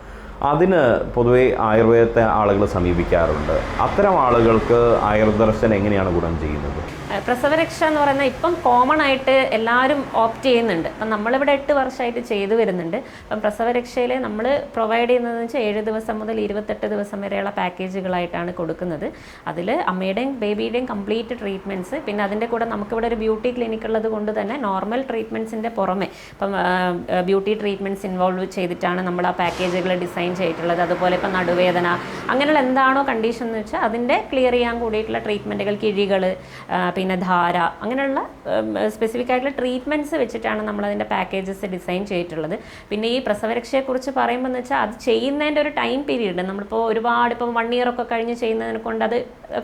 അതിന് പൊതുവെ ആയുർവേദത്തെ ആളുകൾ സമീപിക്കാറുണ്ട്. അത്തരം ആളുകൾക്ക് ആയുർദർശൻ എങ്ങനെയാണ് ഗുണം ചെയ്യുന്നത്? പ്രസവരക്ഷ എന്ന് പറയുന്നത് ഇപ്പം കോമൺ ആയിട്ട് എല്ലാവരും ഓപ്റ്റ് ചെയ്യുന്നുണ്ട്. അപ്പം നമ്മളിവിടെ എട്ട് വർഷമായിട്ട് ചെയ്തു വരുന്നുണ്ട്. അപ്പം പ്രസവരക്ഷയിൽ നമ്മൾ പ്രൊവൈഡ് ചെയ്യുന്നതെന്ന് വെച്ചാൽ ഏഴ് ദിവസം മുതൽ ഇരുപത്തെട്ട് ദിവസം വരെയുള്ള പാക്കേജുകളായിട്ടാണ് കൊടുക്കുന്നത്. അതിൽ അമ്മയുടെയും ബേബിയുടെയും കംപ്ലീറ്റ് ട്രീറ്റ്മെന്റ്സ് പിന്നെ അതിന്റെ കൂടെ നമുക്കിവിടെ ഒരു ബ്യൂട്ടി ക്ലിനിക് ഉള്ളത് കൊണ്ട് തന്നെ നോർമൽ ട്രീറ്റ്മെന്റ്സിന്റെ പുറമെ ഇപ്പം ബ്യൂട്ടി ട്രീറ്റ്മെന്റ്സ് ഇൻവോൾവ് ചെയ്തിട്ടാണ് നമ്മൾ ആ പാക്കേജുകൾ ഡിസൈൻ ചെയ്തിട്ടുള്ളത്. അതുപോലെ ഇപ്പം നടുവേദന അങ്ങനെയുള്ള എന്താണോ കണ്ടീഷൻ എന്ന് വെച്ചാൽ അതിന്റെ ക്ലിയർ ചെയ്യാൻ കൂടിയിട്ടുള്ള ട്രീറ്റ്മെന്റുകൾ കിഴികൾ പിന്നെ ധാര അങ്ങനെയുള്ള സ്പെസിഫിക് ആയിട്ടുള്ള ട്രീറ്റ്മെന്റ്സ് വെച്ചിട്ടാണ് നമ്മൾ അതിന്റെ പാക്കേജസ് ഡിസൈൻ ചെയ്തിട്ടുള്ളത്. പിന്നെ ഈ പ്രസവരക്ഷയെക്കുറിച്ച് പറയുമ്പോൾ എന്ന് വെച്ചാൽ അത് ചെയ്യുന്നതിന്റെ ഒരു ടൈം പീരീഡ് നമ്മളിപ്പോൾ ഒരുപാട് ഇപ്പം വൺ ഇയർ ഒക്കെ കഴിഞ്ഞ് ചെയ്യുന്നതിനെ കൊണ്ട് അത്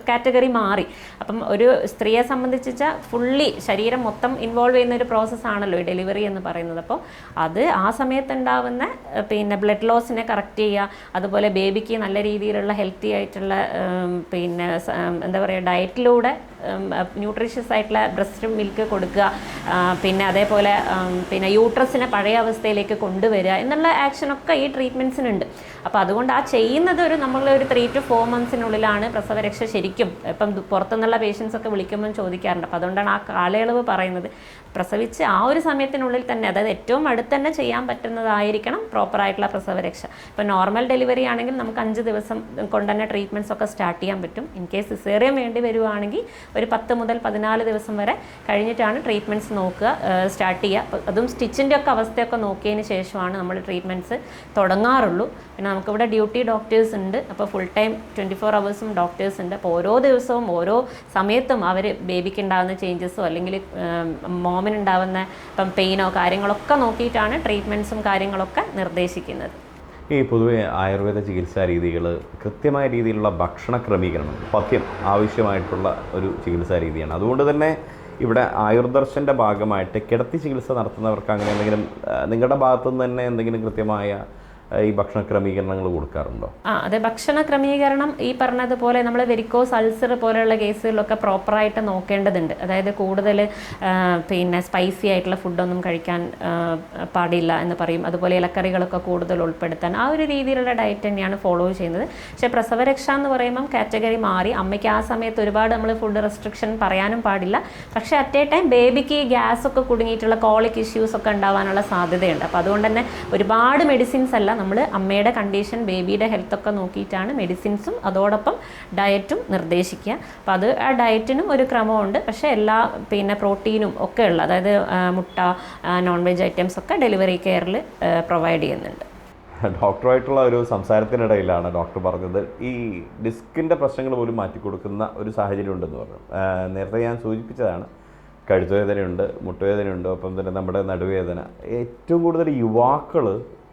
കാറ്റഗറി മാറി. അപ്പം ഒരു സ്ത്രീയെ സംബന്ധിച്ച് ഫുള്ളി ശരീരം മൊത്തം ഇൻവോൾവ് ചെയ്യുന്ന ഒരു പ്രോസസ്സാണല്ലോ ഈ ഡെലിവറി എന്ന് പറയുന്നത്. അപ്പോൾ അത് ആ സമയത്തുണ്ടാവുന്ന പിന്നെ ബ്ലഡ് ലോസിനെ കറക്റ്റ് ചെയ്യുക അതുപോലെ ബേബിക്ക് നല്ല രീതിയിലുള്ള ഹെൽത്തി ആയിട്ടുള്ള പിന്നെ എന്താ പറയുക ഡയറ്റിലൂടെ ന്യൂട്രീഷ്യസ് ആയിട്ടുള്ള ബ്രസ്റ്റ് മിൽക്ക് കൊടുക്കുക. പിന്നെ അതേപോലെ പിന്നെ യൂട്രസിനെ പഴയ അവസ്ഥയിലേക്ക് കൊണ്ടുവരിക എന്നുള്ള ആക്ഷനൊക്കെ ഈ ട്രീറ്റ്മെന്റ്സിനുണ്ട് അപ്പോൾ അതുകൊണ്ട് ആ ചെയ്യുന്നത് ഒരു നമ്മൾ ഒരു ത്രീ ടു ഫോർ മന്ത്സിനുള്ളിലാണ് പ്രസവരക്ഷ ശരിക്കും ഇപ്പം പുറത്തുനിന്നുള്ള പേഷ്യൻസ് ഒക്കെ വിളിക്കുമ്പോൾ ചോദിക്കാറുണ്ട്. അപ്പോൾ അതുകൊണ്ടാണ് ആ കാലയളവ് പറയുന്നത്. പ്രസവിച്ച് ആ ഒരു സമയത്തിനുള്ളിൽ തന്നെ അതായത് ഏറ്റവും അടുത്ത് തന്നെ ചെയ്യാൻ പറ്റുന്നതായിരിക്കണം പ്രോപ്പറായിട്ടുള്ള പ്രസവരക്ഷ. ഇപ്പോൾ നോർമൽ ഡെലിവറി ആണെങ്കിൽ നമുക്ക് അഞ്ച് ദിവസം കൊണ്ട് തന്നെ ട്രീറ്റ്മെന്റ്സ് ഒക്കെ സ്റ്റാർട്ട് ചെയ്യാൻ പറ്റും. ഇൻ കേസ് സിസേറിയം വേണ്ടി വരുവാണെങ്കിൽ ഒരു പത്ത് മുതൽ പതിനാല് ദിവസം വരെ കഴിഞ്ഞിട്ടാണ് ട്രീറ്റ്മെന്റ്സ് നോക്കുക സ്റ്റാർട്ട് ചെയ്യുക. അതും സ്റ്റിച്ചിന്റെ ഒക്കെ അവസ്ഥയൊക്കെ നോക്കിയതിന് ശേഷമാണ് നമ്മൾ ട്രീറ്റ്മെന്റ്സ് തുടങ്ങാറുള്ളൂ. പിന്നെ നമുക്കിവിടെ ഡ്യൂട്ടി ഡോക്ടേഴ്സ് ഉണ്ട്. അപ്പോൾ ഫുൾ ടൈം ട്വന്റി ഫോർ അവേഴ്സും ഡോക്ടേഴ്സ് ഉണ്ട്. അപ്പോൾ ഓരോ ദിവസവും ഓരോ സമയത്തും അവർ ബേബിക്ക് ഉണ്ടാകുന്ന ചേഞ്ചസോ അല്ലെങ്കിൽ മോമിനുണ്ടാവുന്ന ഇപ്പം പെയിനോ കാര്യങ്ങളൊക്കെ നോക്കിയിട്ടാണ് ട്രീറ്റ്മെന്റ്സും കാര്യങ്ങളൊക്കെ നിർദ്ദേശിക്കുന്നത്. ഈ പൊതുവെ ആയുർവേദ ചികിത്സാ രീതികൾ കൃത്യമായ രീതിയിലുള്ള ഭക്ഷണ ക്രമീകരണം പഥ്യം ആവശ്യമായിട്ടുള്ള ഒരു ചികിത്സാ രീതിയാണ്. അതുകൊണ്ട് തന്നെ ഇവിടെ ആയുർദർശന്റെ ഭാഗമായിട്ട് കിടത്തി ചികിത്സ നടത്തുന്നവർക്ക് അങ്ങനെ എന്തെങ്കിലും നിങ്ങളുടെ ഭാഗത്തുനിന്ന് തന്നെ എന്തെങ്കിലും കൃത്യമായ ഈ ഭക്ഷണ ക്രമീകരണങ്ങൾ കൊടുക്കാറുണ്ടോ? ആ അതെ ഭക്ഷണ ക്രമീകരണം ഈ പറഞ്ഞതുപോലെ നമ്മൾ വെരിക്കോസ് അൾസർ പോലെയുള്ള കേസുകളിലൊക്കെ പ്രോപ്പറായിട്ട് നോക്കേണ്ടതുണ്ട്. അതായത് കൂടുതൽ പിന്നെ സ്പൈസി ആയിട്ടുള്ള ഫുഡൊന്നും കഴിക്കാൻ പാടില്ല എന്ന് പറയും. അതുപോലെ ഇലക്കറികളൊക്കെ കൂടുതൽ ഉൾപ്പെടുത്താൻ ആ ഒരു രീതിയിലുള്ള ഡയറ്റ് തന്നെയാണ് ഫോളോ ചെയ്യുന്നത്. പക്ഷേ പ്രസവരക്ഷ എന്ന് പറയുമ്പം കാറ്റഗറി മാറി. അമ്മയ്ക്ക് ആ സമയത്ത് ഒരുപാട് നമ്മൾ ഫുഡ് റെസ്ട്രിക്ഷൻ പറയാനും പാടില്ല. പക്ഷേ അറ്റ് എ ടൈം ബേബിക്ക് ഗ്യാസ് ഒക്കെ കുടുങ്ങിയിട്ടുള്ള കോളിക് ഇഷ്യൂസ് ഒക്കെ ഉണ്ടാവാനുള്ള സാധ്യതയുണ്ട്. അപ്പോൾ അതുകൊണ്ട് തന്നെ ഒരുപാട് മെഡിസിൻസ് അല്ല നമ്മൾ അമ്മയുടെ കണ്ടീഷൻ ബേബിയുടെ ഹെൽത്തൊക്കെ നോക്കിയിട്ടാണ് മെഡിസിൻസും അതോടൊപ്പം ഡയറ്റും നിർദ്ദേശിക്കുക. അപ്പോൾ അത് ആ ഡയറ്റിനും ഒരു ക്രമമുണ്ട്. പക്ഷേ എല്ലാ പിന്നെ പ്രോട്ടീനും ഒക്കെ ഉള്ള അതായത് മുട്ട നോൺ വെജ് ഐറ്റംസ് ഒക്കെ ഡെലിവറി കെയറിൽ പ്രൊവൈഡ് ചെയ്യുന്നുണ്ട്. ഡോക്ടറുമായിട്ടുള്ള ഒരു സംസാരത്തിനിടയിലാണ് ഡോക്ടർ പറഞ്ഞത്. ഈ ഡിസ്കിന്റെ പ്രശ്നങ്ങൾ പോലും മാറ്റിക്കൊടുക്കുന്ന ഒരു സാഹചര്യം ഉണ്ടെന്ന് പറഞ്ഞു നേരത്തെ ഞാൻ സൂചിപ്പിച്ചതാണ്. കഴുത്തുവേദനയുണ്ട് മുട്ടുവേദനയുണ്ട് ഒപ്പം തന്നെ നമ്മുടെ നടുവേദന. ഏറ്റവും കൂടുതൽ യുവാക്കൾ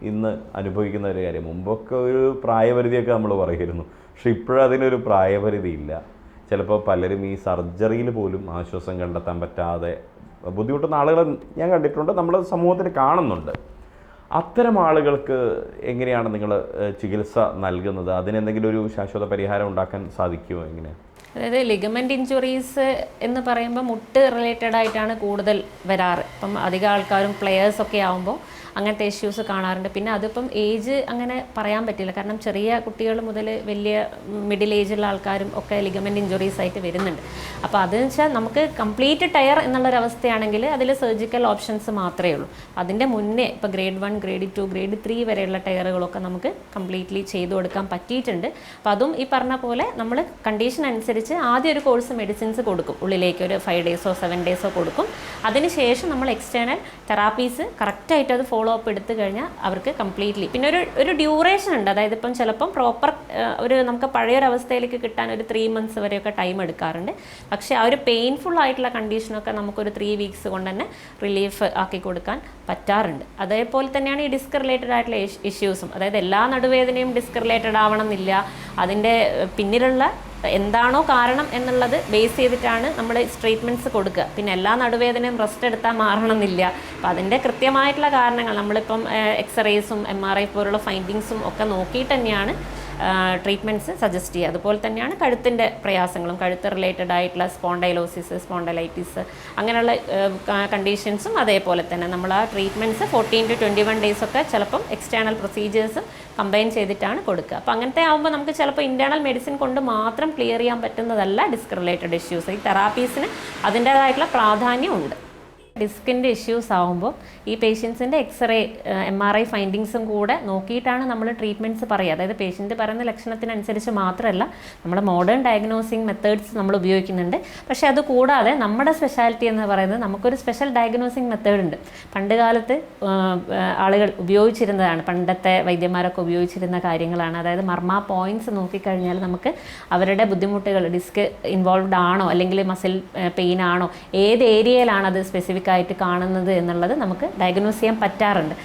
ഇന്ന് അനുഭവിക്കുന്ന ഒരു കാര്യം. മുമ്പൊക്കെ ഒരു പ്രായപരിധിയൊക്കെ നമ്മൾ പറയുമായിരുന്നു. പക്ഷെ ഇപ്പോഴതിനൊരു പ്രായപരിധിയില്ല. ചിലപ്പോൾ പലരും ഈ സർജറിയിൽ പോലും ആശ്വാസം കണ്ടെത്താൻ പറ്റാതെ ബുദ്ധിമുട്ടുന്ന ആളുകളെ ഞാൻ കണ്ടിട്ടുണ്ട് നമ്മൾ സമൂഹത്തിൽ കാണുന്നുണ്ട്. അത്തരം ആളുകൾക്ക് എങ്ങനെയാണ് നിങ്ങൾ ചികിത്സ നൽകുന്നത്? അതിനെന്തെങ്കിലും ഒരു ശാശ്വത പരിഹാരം ഉണ്ടാക്കാൻ സാധിക്കുമോ എങ്ങനെ അതായത് ലിഗമെന്റ് ഇഞ്ചുറീസ് എന്ന് പറയുമ്പോൾ മുട്ട് റിലേറ്റഡ് ആയിട്ടാണ് കൂടുതൽ വരാറ്. ഇപ്പം അധികം ആൾക്കാരും പ്ലെയേഴ്സൊക്കെ ആകുമ്പോൾ അങ്ങനത്തെ ഇഷ്യൂസ് കാണാറുണ്ട്. പിന്നെ അതിപ്പം ഏജ് അങ്ങനെ പറയാൻ പറ്റില്ല. കാരണം ചെറിയ കുട്ടികൾ മുതൽ വലിയ മിഡിൽ ഏജുള്ള ആൾക്കാരും ഒക്കെ ലിഗമെന്റ് ഇഞ്ചുറീസ് ആയിട്ട് വരുന്നുണ്ട്. അപ്പോൾ അതെന്ന് വെച്ചാൽ നമുക്ക് കംപ്ലീറ്റ് ടയർ എന്നുള്ളൊരവസ്ഥയാണെങ്കിൽ അതിൽ സർജിക്കൽ ഓപ്ഷൻസ് മാത്രമേ ഉള്ളൂ. അതിന്റെ മുന്നേ ഇപ്പോൾ grade one grade two grade three വരെയുള്ള ടയറുകളൊക്കെ നമുക്ക് കംപ്ലീറ്റ്ലി ചെയ്തു കൊടുക്കാൻ പറ്റിയിട്ടുണ്ട്. അപ്പോൾ അതും ഈ പറഞ്ഞ പോലെ നമ്മൾ കണ്ടീഷൻ അനുസരിച്ച് ആദ്യം ഒരു കോഴ്സ് മെഡിസിൻസ് കൊടുക്കും. ഉള്ളിലേക്ക് ഒരു ഫൈവ് ഡേയ്സോ സെവൻ ഡേയ്സോ കൊടുക്കും. അതിനുശേഷം നമ്മൾ എക്സ്റ്റേണൽ തെറാപ്പീസ് കറക്റ്റായിട്ട് അത് ഫോളോ അപ്പ് എടുത്തു കഴിഞ്ഞാൽ അവർക്ക് കംപ്ലീറ്റ്ലി പിന്നെ ഒരു ഒരു ഡ്യൂറേഷൻ ഉണ്ട്. അതായത് ഇപ്പം ചിലപ്പം പ്രോപ്പർ ഒരു നമുക്ക് പഴയൊരു അവസ്ഥയിലേക്ക് കിട്ടാൻ ഒരു ത്രീ മന്ത്സ് വരെയൊക്കെ ടൈം എടുക്കാറുണ്ട്. പക്ഷേ ആ ഒരു പെയിൻഫുൾ ആയിട്ടുള്ള കണ്ടീഷനൊക്കെ നമുക്കൊരു ത്രീ വീക്സ് കൊണ്ട് തന്നെ റിലീഫ് ആക്കി കൊടുക്കാൻ പറ്റാറുണ്ട്. അതേപോലെ തന്നെയാണ് ഈ ഡിസ്ക് റിലേറ്റഡ് ആയിട്ടുള്ള ഇഷ്യൂസും അതായത് എല്ലാ നടുവേദനയും ഡിസ്ക് റിലേറ്റഡ് ആവണം എന്നില്ല അതിന്റെ പിന്നിലുള്ള എന്താണോ കാരണം എന്നുള്ളത് ബേസ് ചെയ്തിട്ടാണ് നമ്മൾ ട്രീറ്റ്മെന്റ്സ് കൊടുക്കുക. പിന്നെ എല്ലാ നടുവേദനയും റെസ്റ്റ് എടുത്താൽ മാറണമെന്നില്ല. അപ്പം അതിന്റെ കൃത്യമായിട്ടുള്ള കാരണങ്ങൾ നമ്മളിപ്പം എക്സ്റേസും എം ആർ ഐ പോലുള്ള ഫൈൻഡിങ്സും ഒക്കെ നോക്കിയിട്ട് തന്നെയാണ് ട്രീറ്റ്മെന്റ്സ് സജസ്റ്റ് ചെയ്യുക. അതുപോലെ തന്നെയാണ് കഴുത്തിന്റെ പ്രയാസങ്ങളും കഴുത്ത് റിലേറ്റഡ് ആയിട്ടുള്ള സ്പോണ്ടൈലോസിസ് സ്പോണ്ടലൈറ്റിസ് അങ്ങനെയുള്ള കണ്ടീഷൻസും അതേപോലെ തന്നെ. നമ്മൾ ആ treatments fourteen to twenty one days ഒക്കെ ചിലപ്പം എക്സ്റ്റേണൽ പ്രൊസീജിയേഴ്സും കമ്പൈൻ ചെയ്തിട്ടാണ് കൊടുക്കുക. അപ്പോൾ അങ്ങനത്തെ ആകുമ്പോൾ നമുക്ക് ചിലപ്പോൾ ഇന്റേർണൽ മെഡിസിൻ കൊണ്ട് മാത്രം ക്ലിയർ ചെയ്യാൻ പറ്റുന്നതല്ല ഡിസ്ക് റിലേറ്റഡ് ഇഷ്യൂസ് ഈ തെറാപ്പീസിന് അതിന്റേതായിട്ടുള്ള പ്രാധാന്യമുണ്ട്. ഡിസ്കിന്റെ ഇഷ്യൂസ് ആകുമ്പോൾ ഈ പേഷ്യൻസിന്റെ X ray M R I ഫൈൻഡിങ്സും കൂടെ നോക്കിയിട്ടാണ് നമ്മൾ ട്രീറ്റ്മെന്റ്സ് പറയുക. അതായത് പേഷ്യന്റ് പറയുന്ന ലക്ഷണത്തിനനുസരിച്ച് മാത്രമല്ല നമ്മൾ മോഡേൺ ഡയഗ്നോസിങ് മെത്തേഡ്സ് നമ്മൾ ഉപയോഗിക്കുന്നുണ്ട്. പക്ഷേ അത് കൂടാതെ നമ്മുടെ സ്പെഷ്യാലിറ്റി എന്ന് പറയുന്നത് നമുക്കൊരു സ്പെഷ്യൽ ഡയഗ്നോസിങ് മെത്തേഡ് ഉണ്ട്. പണ്ട് കാലത്ത് ആളുകൾ ഉപയോഗിച്ചിരുന്നതാണ്. പണ്ടത്തെ വൈദ്യന്മാരൊക്കെ ഉപയോഗിച്ചിരുന്ന കാര്യങ്ങളാണ്. അതായത് മർമ്മ പോയിന്റ്സ് നോക്കിക്കഴിഞ്ഞാൽ നമുക്ക് അവരുടെ ബുദ്ധിമുട്ടുകൾ ഡിസ്ക് ഇൻവോൾവ്ഡ് ആണോ അല്ലെങ്കിൽ മസിൽ പെയിൻ ആണോ ഏത് ഏരിയയിലാണ് അത് സ്പെസിഫിക് ആയിട്ട് കാണുന്നത് എന്നുള്ളത് നമുക്ക് ഡയഗ്നോസ് ചെയ്യാൻ പറ്റാറുണ്ട്.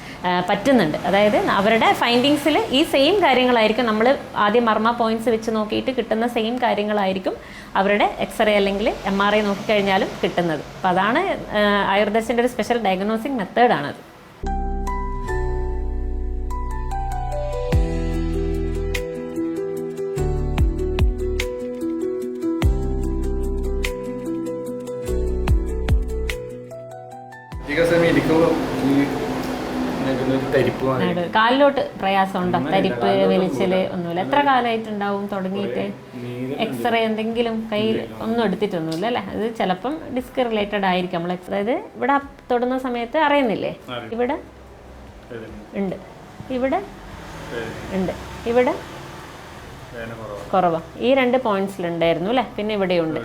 പറ്റുന്നുണ്ട്. അതായത് അവരുടെ ഫൈൻഡിങ്സിൽ ഈ സെയിം കാര്യങ്ങളായിരിക്കും നമ്മൾ ആദ്യം മർമ്മ പോയിന്റ്സ് വെച്ച് നോക്കിയിട്ട് കിട്ടുന്ന സെയിം കാര്യങ്ങളായിരിക്കും അവരുടെ എക്സ്റേ അല്ലെങ്കിൽ എം ആർ ഐ നോക്കിക്കഴിഞ്ഞാലും കിട്ടുന്നത്. അപ്പോൾ അതാണ് ആയുർദർശന്റെ ഒരു സ്പെഷ്യൽ ഡയഗ്നോസിങ് മെത്തേഡാണത് നെടുവിന് തരിപ്പ് മാതിരി. നടു- കാലിലോട്ട് പ്രയാസമുണ്ടോ? തരിപ്പ് വലിച്ചൽ ഒന്നുമില്ല. എത്ര കാലമായിട്ടുണ്ടാവും തുടങ്ങിയിട്ട്? എക്സ്റേ എന്തെങ്കിലും കയ്യിൽ ഒന്നും എടുത്തിട്ടൊന്നുമില്ല അല്ലേ? അത് ചിലപ്പം ഡിസ്ക് റിലേറ്റഡ് ആയിരിക്കും നമ്മൾ അതായത് ഇവിടെ തൊടുന്ന സമയത്ത് അറിയുന്നില്ലേ? ഇവിടെ ഉണ്ട്. ഇവിടെ ഉണ്ട്. ഇവിടെ കുറവാ. ഈ രണ്ട് പോയിന്റ്സിലുണ്ടായിരുന്നു അല്ലേ? പിന്നെ ഇവിടെയുണ്ട്.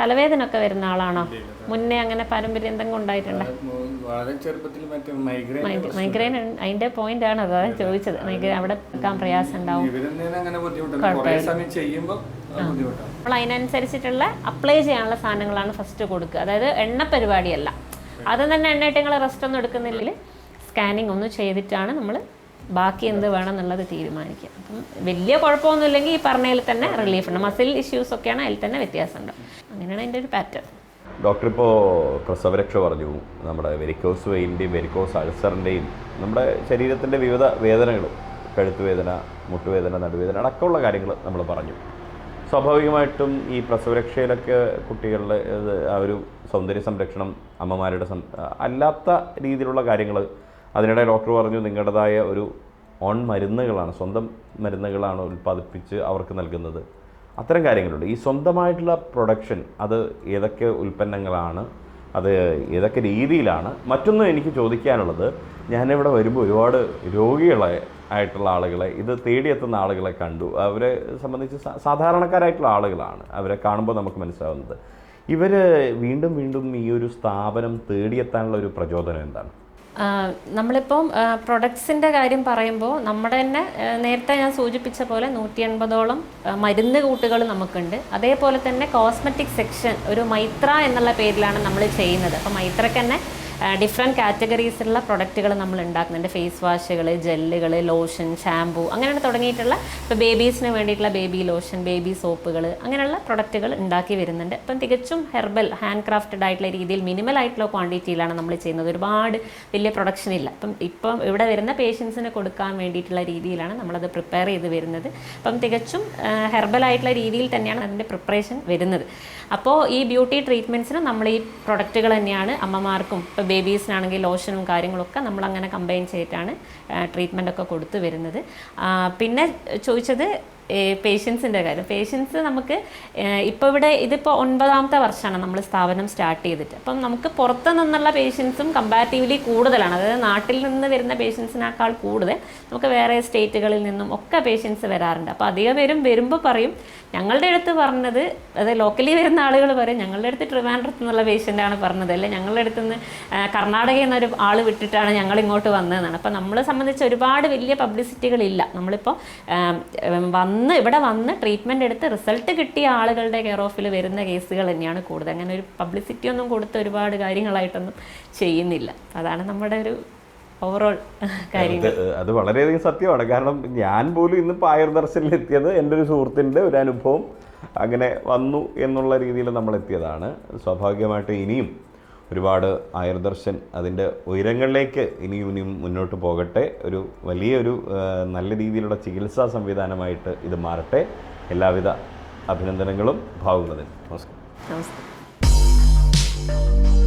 തലവേദന ഒക്കെ വരുന്ന ആളാണോ? മുന്നേ അങ്ങനെ പാരമ്പര്യം എന്തെങ്കിലും ഉണ്ടായിട്ടുണ്ടോ? മൈഗ്രെയിൻ അതിന്റെ പോയിന്റ് ആണ് അതാ ചോദിച്ചത്. മൈഗ്രെയിൻ അവിടെ വെക്കാൻ പ്രയാസം ഉണ്ടാവും. അപ്പോൾ അതിനനുസരിച്ചിട്ടുള്ള അപ്ലൈ ചെയ്യാനുള്ള സാധനങ്ങളാണ് ഫസ്റ്റ് കൊടുക്കുക. അതായത് എണ്ണ പരിപാടിയല്ല. അത് തന്നെ എണ്ണയിട്ട് നിങ്ങൾ റെസ്റ്റ് ഒന്നും എടുക്കുന്നില്ലെങ്കിൽ സ്കാനിങ് ഒന്ന് ചെയ്തിട്ടാണ് നമ്മൾ ബാക്കി എന്ത് വേണം എന്നുള്ളത് തീരുമാനിക്കുക. അപ്പം വലിയ കുഴപ്പമൊന്നുമില്ലെങ്കിൽ ഈ പറഞ്ഞതിൽ തന്നെ റിലീഫ് ഉണ്ട്. മസിൽ ഇഷ്യൂസ് ഒക്കെയാണ് അതിൽ തന്നെ വ്യത്യാസമുണ്ട്. അങ്ങനെയാണ് അതിന്റെ ഒരു പാറ്റേൺ ഡോക്ടർ ഇപ്പോൾ പ്രസവരക്ഷ പറഞ്ഞു. നമ്മുടെ വെരിക്കോസ് വെയിന്റെയും വെരിക്കോസ് അൾസറിന്റെയും നമ്മുടെ ശരീരത്തിന്റെ വിവിധ വേദനകൾ കഴുത്ത് വേദന മുട്ടുവേദന നടുവേദന അടക്കമുള്ള കാര്യങ്ങൾ നമ്മൾ പറഞ്ഞു. സ്വാഭാവികമായിട്ടും ഈ പ്രസവരക്ഷയിലൊക്കെ കുട്ടികളുടെ ആ ഒരു സൗന്ദര്യ സംരക്ഷണം അമ്മമാരുടെ അല്ലാത്ത രീതിയിലുള്ള കാര്യങ്ങൾ അതിനിടെ ഡോക്ടർ പറഞ്ഞു നിങ്ങളുടേതായ ഒരു ഓൺ മരുന്നുകളാണ് സ്വന്തം മരുന്നുകളാണ് ഉൽപ്പാദിപ്പിച്ച് അവർക്ക് നൽകുന്നത്. അത്തരം കാര്യങ്ങളുണ്ട്. ഈ സ്വന്തമായിട്ടുള്ള പ്രൊഡക്ഷൻ അത് ഏതൊക്കെ ഉൽപ്പന്നങ്ങളാണ് അത് ഏതൊക്കെ രീതിയിലാണ്. മറ്റൊന്നും എനിക്ക് ചോദിക്കാനുള്ളത് ഞാനിവിടെ വരുമ്പോൾ ഒരുപാട് രോഗികളെ ആയിട്ടുള്ള ആളുകളെ ഇത് തേടിയെത്തുന്ന ആളുകളെ കണ്ടു. അവരെ സംബന്ധിച്ച് സാധാരണക്കാരായിട്ടുള്ള ആളുകളാണ് അവരെ കാണുമ്പോൾ നമുക്ക് മനസ്സിലാവുന്നത്. ഇവർ വീണ്ടും വീണ്ടും ഈ ഒരു സ്ഥാപനം തേടിയെത്താനുള്ള ഒരു പ്രചോദനം എന്താണ്? നമ്മളിപ്പം പ്രൊഡക്ട്സിന്റെ കാര്യം പറയുമ്പോൾ നമ്മുടെ തന്നെ നേരത്തെ ഞാൻ സൂചിപ്പിച്ച പോലെ നൂറ്റി എൺപതോളം മരുന്ന് കൂട്ടുകൾ നമുക്കുണ്ട്. അതേപോലെ തന്നെ കോസ്മെറ്റിക് സെക്ഷൻ ഒരു മൈത്ര എന്നുള്ള പേരിലാണ് നമ്മൾ ചെയ്യുന്നത്. അപ്പോൾ മൈത്രയ്ക്ക് തന്നെ ഡിഫറെന്റ് കാറ്റഗറീസിലുള്ള പ്രൊഡക്റ്റുകൾ നമ്മൾ ഉണ്ടാക്കുന്നുണ്ട് ഫേസ് വാഷുകൾ ജെല്ലുകൾ ലോഷൻ ഷാമ്പൂ അങ്ങനെ തുടങ്ങിയിട്ടുള്ള ഇപ്പോൾ ബേബീസിന് വേണ്ടിയിട്ടുള്ള ബേബി ലോഷൻ ബേബി സോപ്പുകൾ അങ്ങനെയുള്ള പ്രൊഡക്റ്റുകൾ ഉണ്ടാക്കി വരുന്നുണ്ട്. അപ്പം തികച്ചും ഹെർബൽ ഹാൻഡ് ക്രാഫ്റ്റഡ് ആയിട്ടുള്ള രീതിയിൽ മിനിമൽ ആയിട്ടുള്ള ക്വാണ്ടിറ്റിയിലാണ് നമ്മൾ ചെയ്യുന്നത്. ഒരുപാട് വലിയ പ്രൊഡക്ഷൻ ഇല്ല. അപ്പം ഇപ്പം ഇവിടെ വരുന്ന പേഷ്യൻസിന് കൊടുക്കാൻ വേണ്ടിയിട്ടുള്ള രീതിയിലാണ് നമ്മളത് പ്രിപ്പയർ ചെയ്ത് വരുന്നത്. അപ്പം തികച്ചും ഹെർബൽ ആയിട്ടുള്ള രീതിയിൽ തന്നെയാണ് അതിന്റെ പ്രിപ്പറേഷൻ വരുന്നത്. അപ്പോൾ ഈ ബ്യൂട്ടി ട്രീറ്റ്മെന്റ്സിന് നമ്മൾ ഈ പ്രൊഡക്റ്റുകൾ തന്നെയാണ് അമ്മമാർക്കും ഇപ്പോൾ ബേബീസിനാണെങ്കിൽ ലോഷനും കാര്യങ്ങളൊക്കെ നമ്മൾ അങ്ങനെ കമ്പൈൻ ചെയ്തിട്ടാണ് ട്രീറ്റ്മെന്റ് ഒക്കെ കൊടുത്തു വരുന്നത്. പിന്നെ ചോദിച്ചത് പേഷ്യൻസിന്റെ കാര്യം. പേഷ്യൻസ് നമുക്ക് ഇപ്പോൾ ഇവിടെ ഇതിപ്പോൾ ഒൻപതാമത്തെ വർഷമാണ് നമ്മൾ സ്ഥാപനം സ്റ്റാർട്ട് ചെയ്തിട്ട്. അപ്പം നമുക്ക് പുറത്തു നിന്നുള്ള പേഷ്യൻസും കമ്പാരിറ്റീവ്ലി കൂടുതലാണ്. അതായത് നാട്ടിൽ നിന്ന് വരുന്ന പേഷ്യൻസിനേക്കാൾ കൂടുതൽ നമുക്ക് വേറെ സ്റ്റേറ്റുകളിൽ നിന്നും ഒക്കെ പേഷ്യൻസ് വരാറുണ്ട്. അപ്പോൾ അധിക പേരും വരുമ്പോൾ പറയും ഞങ്ങളുടെ അടുത്ത് പറഞ്ഞത് അതായത് ലോക്കലി വരുന്ന ആളുകൾ പറയും ഞങ്ങളുടെ അടുത്ത് ട്രിവാൻഡ്രത്ത് നിന്നുള്ള പേഷ്യന്റാണ് പറഞ്ഞത് അല്ലെ ഞങ്ങളുടെ അടുത്ത് നിന്ന് കർണാടകയിൽ നിന്നൊരു ആൾ വിട്ടിട്ടാണ് ഞങ്ങൾ ഇങ്ങോട്ട് വന്നതെന്നാണ്. അപ്പോൾ നമ്മളെ സംബന്ധിച്ച് ഒരുപാട് വലിയ പബ്ലിസിറ്റികളില്ല നമ്മളിപ്പോൾ ഉം, വന്ന് ഇവിടെ വന്ന് ട്രീറ്റ്മെന്റ് എടുത്ത് റിസൾട്ട് കിട്ടിയ ആളുകളുടെ കെയർ ഓഫിൽ വരുന്ന കേസുകൾ തന്നെയാണ് കൂടുതൽ. അങ്ങനെ ഒരു പബ്ലിസിറ്റി ഒന്നും കൊടുത്ത് ഒരുപാട് കാര്യങ്ങളായിട്ടൊന്നും ചെയ്യുന്നില്ല. അതാണ് നമ്മുടെ ഒരു ഓവറോൾ കാര്യം അത് അത് വളരെയധികം സത്യമാണ്. കാരണം ഞാൻ പോലും ഇന്ന് പായർ ദർശനിൽ എത്തിയത് എന്റെ ഒരു സുഹൃത്തിന്റെ ഒരു അനുഭവം അങ്ങനെ വന്നു എന്നുള്ള രീതിയിൽ നമ്മൾ എത്തിയതാണ്. സ്വാഭാവികമായിട്ട് ഇനിയും ഒരുപാട് ആയുർദർശൻ അതിന്റെ ഉയരങ്ങളിലേക്ക് ഇനിയും ഇനിയും മുന്നോട്ട് പോകട്ടെ. ഒരു വലിയൊരു നല്ല രീതിയിലുള്ള ചികിത്സാ സംവിധാനമായിട്ട് ഇത് മാറട്ടെ. എല്ലാവിധ അഭിനന്ദനങ്ങളും ഭാവുന്നതിന്. നമസ്കാരം. നമസ്കാരം.